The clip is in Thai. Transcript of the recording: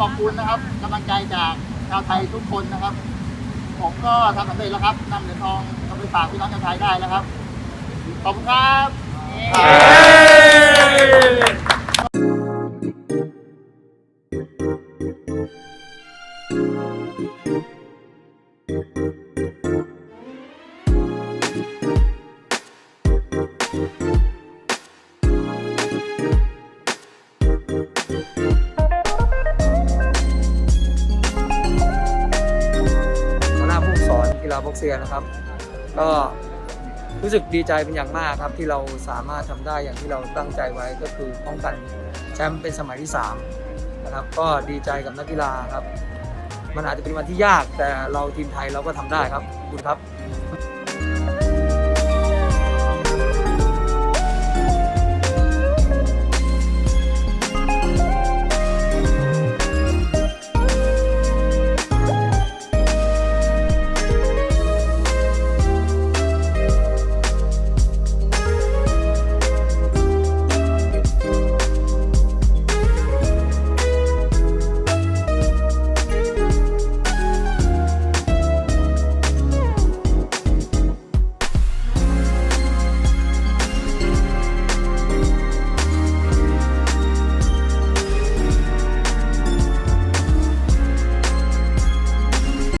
ขอบคุณนะครับกำลังใจจากชาวไทยทุกคนนะครับ ผมก็ทำสำเร็จแล้วครับนำเหรียญทองเอาไปฝากพี่น้องชาวไทยได้แล้วครับ ขอบคุณครับหั กีฬาบ็อกเซียนะครับ ก็รู้สึกดีใจเป็นอย่างมากครับที่เราสามารถทำได้อย่างที่เราตั้งใจไว้ก็คือป้องกันแชมป์เป็นสมัยที่3นะครับก็ดีใจกับนักกีฬาครับ มันอาจจะเป็นวันที่ยากแต่เราทีมไทยเราก็ทำได้ครับคุณครับ